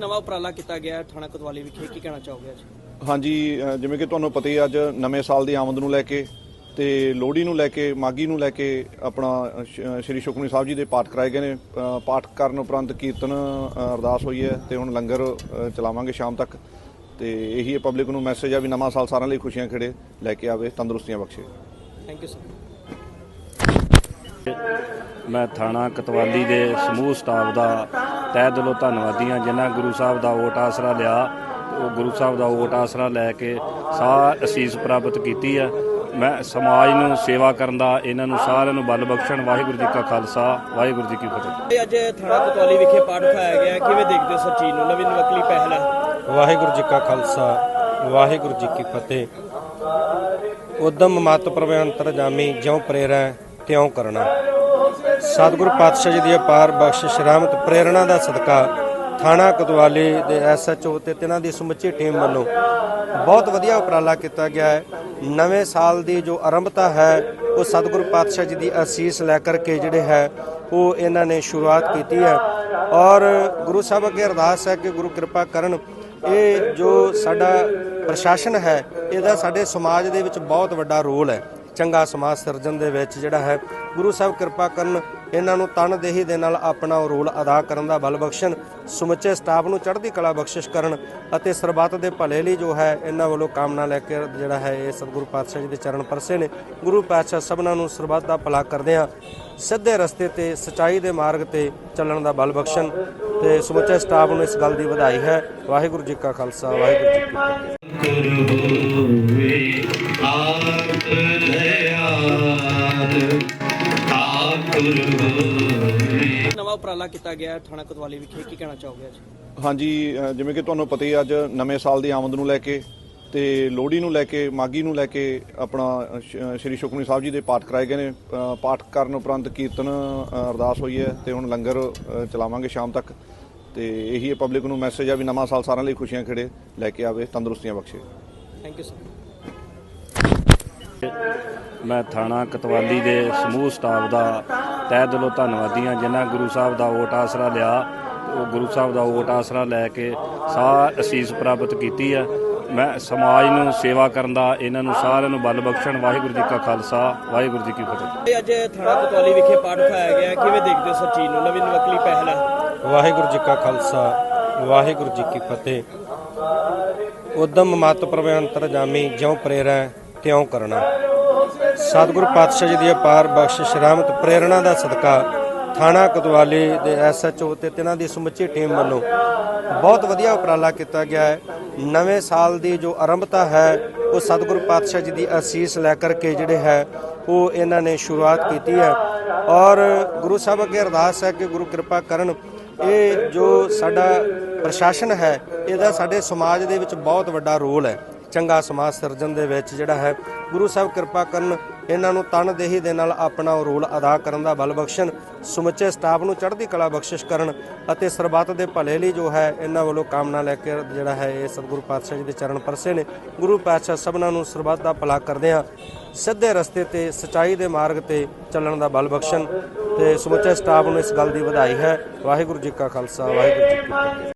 ਨਵਾਂ ਉਪਰਾਲਾ ਕੀਤਾ ਗਿਆ ਹੈ ਥਾਣਾ ਕੋਤਵਾਲੀ ਵਿਖੇ ਕੀ ਕਹਿਣਾ ਚਾਹੋਗੇ ਅੱਜ? ਹਾਂਜੀ ਜਿਵੇਂ ਕਿ ਤੁਹਾਨੂੰ ਪਤਾ ਹੀ ਹੈ, ਅੱਜ ਨਵੇਂ ਸਾਲ ਦੀ ਆਮਦ ਨੂੰ ਲੈ ਕੇ ਤੇ ਲੋਹੜੀ ਨੂੰ ਲੈ ਕੇ ਮਾਗੀ ਨੂੰ ਲੈ ਕੇ ਆਪਣਾ ਸ਼੍ਰੀ ਸੁਖਮਨੀ ਸਾਹਿਬ ਜੀ ਦੇ ਪਾਠ ਕਰਾਏ ਗਏ ਨੇ। ਪਾਠ ਕਰਨ ਉਪਰੰਤ ਕੀਰਤਨ ਅਰਦਾਸ ਹੋਈ ਹੈ ਤੇ ਹੁਣ ਲੰਗਰ ਚਲਾਵਾਂਗੇ ਸ਼ਾਮ ਤੱਕ। ਤੇ ਇਹੀ ਹੈ ਪਬਲਿਕ ਨੂੰ ਮੈਸੇਜ ਆ ਵੀ ਨਵਾਂ ਸਾਲ ਸਾਰਿਆਂ ਲਈ ਖੁਸ਼ੀਆਂ ਖੇੜੇ ਲੈ ਕੇ ਆਵੇ ਤੰਦਰੁਸਤੀਆਂ ਬਖਸ਼ੇ। ਥੈਂਕ ਯੂ ਸਰ ਮੈਂ ਥਾਣਾ ਕਤਵਾਲੀ ਦੇ ਸਮੂਹ ਸਟਾਫ ਦਾ ਤਹਿ ਦਿਲੋਂ ਧੰਨਵਾਦੀ ਹਾਂ ਜਿਨ੍ਹਾਂ ਗੁਰੂ ਸਾਹਿਬ ਦਾ ਓਟ ਆਸਰਾ ਲਿਆ। ਉਹ ਗੁਰੂ ਸਾਹਿਬ ਦਾ ਓਟ ਆਸਰਾ ਲੈ ਕੇ ਸਾਹ ਅਸੀਸ ਪ੍ਰਾਪਤ ਕੀਤੀ ਹੈ। ਮੈਂ ਸਮਾਜ ਨੂੰ ਸੇਵਾ ਕਰਨ ਦਾ ਇਹਨਾਂ ਨੂੰ ਸਾਰਿਆਂ ਨੂੰ ਬਲ ਬਖਸ਼ਣ। ਵਾਹਿਗੁਰੂ ਜੀ ਕਾ ਖਾਲਸਾ ਵਾਹਿਗੁਰੂ ਜੀ ਕੀ ਫਤਿਹ। ਅੱਜ ਥਾਣਾ ਕੋਤਵਾਲੀ ਵਿਖੇ ਪਾਠ ਉਠਾਇਆ ਗਿਆ ਕਿਵੇਂ ਦੇਖਦੇ ਹੋ ਸਰ ਚੀਜ਼ ਨੂੰ? ਨਵੀਂ ਨਵਕਲੀ ਪਹਿਲ ਵਾਹਿਗੁਰੂ ਜੀ ਕਾ ਖਾਲਸਾ, ਵਾਹਿਗੁਰੂ ਜੀ ਕੀ ਫਤਿਹ। ਉਦਮ ਮਤ ਪ੍ਰਵੰਤਰ ਜਾਮੀ, ਜਿਉ ਪ੍ਰੇਰੈ, ਤਿਉ ਕਰਨਾ ਸਤਿਗੁਰੂ ਪਾਤਸ਼ਾਹ ਜੀ ਦੀ ਅਪਾਰ ਬਖਸ਼ਿਸ਼, ਰਹਿਮਤ, ਪ੍ਰੇਰਣਾ ਦਾ ਸਦਕਾ ਥਾਣਾ ਕਤਵਾਲੀ ਦੇ ਐਸਐਚਓ ਤੇ ਤਿਨਾਂ ਦੀ ਸਮੁੱਚੀ ਟੀਮ ਵੱਲੋਂ ਬਹੁਤ ਵਧੀਆ ਉਪਰਾਲਾ ਕੀਤਾ ਗਿਆ ਹੈ। ਨਵੇਂ ਸਾਲ ਦੀ ਜੋ ਆਰੰਭਤਾ ਹੈ, ਉਹ ਸਤਿਗੁਰੂ ਪਾਤਸ਼ਾਹ ਜੀ ਦੀ ਅਸੀਸ ਲੈ ਕਰਕੇ ਜਿਹੜੇ ਹੈ, ਉਹ ਇਹਨਾਂ ਨੇ ਸ਼ੁਰੂਆਤ ਕੀਤੀ ਹੈ। ਔਰ ਗੁਰੂ ਸਾਹਿਬ ਅੱਗੇ ਅਰਦਾਸ ਹੈ ਕਿ ਗੁਰੂ ਕਿਰਪਾ ਕਰਨ ਇਹ ਜੋ ਸਾਡਾ ਪ੍ਰਸ਼ਾਸਨ ਹੈ, ਇਹਦਾ ਸਾਡੇ ਸਮਾਜ ਦੇ ਵਿੱਚ ਬਹੁਤ ਵੱਡਾ ਰੋਲ ਹੈ। ਚੰਗਾ ਸਮਾਜ ਸਿਰਜਣ ਦੇ ਵਿੱਚ ਜਿਹੜਾ ਹੈ, ਗੁਰੂ ਸਾਹਿਬ ਕਿਰਪਾ ਕਰਨ ਇਹਨਾਂ ਨੂੰ ਤਨਦੇਹੀ ਦੇ ਨਾਲ ਆਪਣਾ ਉਹ ਰੋਲ ਅਦਾ ਕਰਨ ਦਾ ਬਲ ਬਖਸ਼ਣ, ਸਮੁੱਚੇ ਸਟਾਫ ਨੂੰ ਚੜ੍ਹਦੀ ਕਲਾ ਬਖਸ਼ਿਸ਼ ਕਰਨ ਅਤੇ ਸਰਬੱਤ ਦੇ ਭਲੇ ਲਈ ਜੋ ਹੈ, ਇਹਨਾਂ ਵੱਲੋਂ ਕਾਮਨਾ ਲੈ ਕੇ ਜਿਹੜਾ ਹੈ, ਇਹ ਸਤਿਗੁਰੂ ਪਾਤਸ਼ਾਹ ਜੀ ਦੇ ਚਰਨ ਪਰਸੇ ਨੇ। ਗੁਰੂ ਪਾਤਸ਼ਾਹ ਸਭਨਾਂ ਨੂੰ ਸਰਬੱਤ ਦਾ ਭਲਾ ਕਰਦੇ ਆ ਸਿੱਧੇ ਰਸਤੇ ਤੇ, ਸਚਾਈ ਦੇ ਮਾਰਗ ਤੇ ਚੱਲਣ ਦਾ ਬਲ ਬਖਸ਼ਣ। ਤੇ ਸਮੁੱਚੇ ਸਟਾਫ ਨੂੰ ਇਸ ਗੱਲ ਦੀ ਵਧਾਈ ਹੈ। ਵਾਹਿਗੁਰੂ ਜੀ ਕਾ ਖਾਲਸਾ ਵਾਹਿਗੁਰੂ ਜੀ ਕੀ ਫਤਿਹ। ਨਵਾਂ ਉਪਰਾਲਾ ਕੀਤਾ ਗਿਆ ਹੈ ਥਾਣਾ ਕੋਤਵਾਲੀ ਵਿਖੇ ਕੀ ਕਹਿਣਾ ਚਾਹੋਗੇ ਅੱਜ? ਹਾਂਜੀ ਅ, ਜਿਵੇਂ ਕਿ ਤੁਹਾਨੂੰ ਪਤਾ ਹੀ ਹੈ, ਅੱਜ ਨਵੇਂ ਸਾਲ ਦੀ ਆਮਦ ਨੂੰ ਲੈ ਕੇ ਤੇ ਲੋਹੜੀ ਨੂੰ ਲੈ ਕੇ ਮਾਗੀ ਨੂੰ ਲੈ ਕੇ ਆਪਣਾ ਅ, ਸ਼- ਅ, ਸ਼੍ਰੀ ਸੁਖਮਨੀ ਸਾਹਿਬ ਜੀ ਦੇ ਪਾਠ ਕਰਾਏ ਗਏ ਨੇ। ਅ, ਪਾਠ ਕਰਨ ਉਪਰੰਤ ਕੀਰਤਨ ਅ, ਅਰਦਾਸ ਹੋਈ ਹੈ ਤੇ ਹੁਣ ਲੰਗਰ ਅ, ਚਲਾਵਾਂਗੇ ਸ਼ਾਮ ਤੱਕ। ਤੇ ਇਹੀ ਹੈ ਪਬਲਿਕ ਨੂੰ ਮੈਸੇਜ ਆ ਵੀ ਨਵਾਂ ਸਾਲ ਸਾਰਿਆਂ ਲਈ ਖੁਸ਼ੀਆਂ ਖੇੜੇ ਲੈ ਕੇ ਆਵੇ ਤੰਦਰੁਸਤੀਆਂ ਬਖਸ਼ੇ। ਥੈਂਕ ਯੂ ਸਰ ਮੈਂ ਥਾਣਾ ਕਤਵਾਲੀ ਦੇ ਸਮੂਹ ਸਟਾਫ ਦਾ ਤਹਿ ਦਿਲੋਂ ਧੰਨਵਾਦੀ ਹਾਂ ਜਿਨ੍ਹਾਂ ਗੁਰੂ ਸਾਹਿਬ ਦਾ ਓਟ ਆਸਰਾ ਲਿਆ। ਉਹ ਗੁਰੂ ਸਾਹਿਬ ਦਾ ਓਟ ਆਸਰਾ ਲੈ ਕੇ ਸਾਹ ਅਸੀਸ ਪ੍ਰਾਪਤ ਕੀਤੀ ਹੈ। ਮੈਂ ਸਮਾਜ ਨੂੰ ਸੇਵਾ ਕਰਨ ਦਾ ਇਹਨਾਂ ਨੂੰ ਸਾਰਿਆਂ ਨੂੰ ਬਲ ਬਖਸ਼ਣ। ਵਾਹਿਗੁਰੂ ਜੀ ਕਾ ਖਾਲਸਾ ਵਾਹਿਗੁਰੂ ਜੀ ਕੀ ਫਤਿਹ। ਅੱਜ ਥਾਣਾ ਕੋਤਵਾਲੀ ਵਿਖੇ ਪਾਠ ਉਠਾਇਆ ਗਿਆ ਕਿਵੇਂ ਦੇਖਦੇ ਹੋ ਸਰ ਚੀਜ਼ ਨੂੰ? ਨਵੀਂ ਨਵਕਲੀ ਪਹਿਲ ਹੈ। ਵਾਹਿਗੁਰੂ ਜੀ ਕਾ ਖਾਲਸਾ, ਵਾਹਿਗੁਰੂ ਜੀ ਕੀ ਫਤਿਹ। ਉਦਮ ਮਤ ਪ੍ਰਵੰਤਰ ਜਾਮੀ, ਜਿਉ ਪ੍ਰੇਰੈ, ਤਿਉ ਕਰਨਾ ਸਤਿਗੁਰੂ ਪਾਤਸ਼ਾਹ ਜੀ ਦੀ ਅਪਾਰ ਬਖਸ਼ਿਸ਼, ਰਹਿਮਤ, ਪ੍ਰੇਰਣਾ ਦਾ ਸਦਕਾ ਥਾਣਾ ਕਤਵਾਲੀ ਦੇ ਐਸਐਚਓ ਤੇ ਤਿਨਾਂ ਦੀ ਸਮੁੱਚੀ ਟੀਮ ਵੱਲੋਂ ਬਹੁਤ ਵਧੀਆ ਉਪਰਾਲਾ ਕੀਤਾ ਗਿਆ ਹੈ। ਨਵੇਂ ਸਾਲ ਦੀ ਜੋ ਆਰੰਭਤਾ ਹੈ, ਉਹ ਸਤਿਗੁਰੂ ਪਾਤਸ਼ਾਹ ਜੀ ਦੀ ਅਸੀਸ ਲੈ ਕਰਕੇ ਜਿਹੜੇ ਹੈ, ਉਹ ਇਹਨਾਂ ਨੇ ਸ਼ੁਰੂਆਤ ਕੀਤੀ ਹੈ। ਔਰ ਗੁਰੂ ਸਾਹਿਬ ਅੱਗੇ ਅਰਦਾਸ ਹੈ ਕਿ ਗੁਰੂ ਕਿਰਪਾ ਕਰਨ ਇਹ ਜੋ ਸਾਡਾ ਪ੍ਰਸ਼ਾਸਨ ਹੈ, ਇਹਦਾ ਸਾਡੇ ਸਮਾਜ ਦੇ ਵਿੱਚ ਬਹੁਤ ਵੱਡਾ ਰੋਲ ਹੈ। ਚੰਗਾ ਸਮਾਜ ਸਿਰਜਣ ਦੇ ਵਿੱਚ ਜਿਹੜਾ ਹੈ, ਗੁਰੂ ਸਾਹਿਬ ਕਿਰਪਾ ਕਰਨ ਇਹਨਾਂ ਨੂੰ ਤਨਦੇਹੀ ਦੇ ਨਾਲ ਆਪਣਾ ਰੋਲ ਅਦਾ ਕਰਨ ਦਾ ਬਲ ਬਖਸ਼ਣ, ਸਮੁੱਚੇ ਸਟਾਫ ਨੂੰ ਚੜ੍ਹਦੀ ਕਲਾ ਬਖਸ਼ਿਸ਼ ਕਰਨ ਅਤੇ ਸਰਬੱਤ ਦੇ ਭਲੇ ਲਈ ਜੋ ਹੈ, ਇਹਨਾਂ ਵੱਲੋਂ ਕਾਮਨਾ ਲੈ ਕੇ ਜਿਹੜਾ ਹੈ ਇਹ ਸਤਿਗੁਰੂ ਪਾਤਸ਼ਾਹ ਜੀ ਦੇ ਚਰਨ ਪਰਸੇ ਨੇ। ਗੁਰੂ ਪਾਤਸ਼ਾਹ ਸਭਨਾਂ ਨੂੰ ਸਰਬੱਤ ਦਾ ਭਲਾ ਕਰਦੇ ਆ ਸਿੱਧੇ ਰਸਤੇ ਤੇ, ਸਚਾਈ ਦੇ ਮਾਰਗ ਤੇ ਚੱਲਣ ਦਾ ਬਲ ਬਖਸ਼ਣ ਤੇ ਸਮੁੱਚੇ ਸਟਾਫ ਨੂੰ ਇਸ ਗੱਲ ਦੀ ਵਧਾਈ ਹੈ। ਵਾਹਿਗੁਰੂ ਜੀ ਕਾ ਖਾਲਸਾ, ਵਾਹਿਗੁਰੂ ਜੀ ਕੀ ਫਤਿਹ।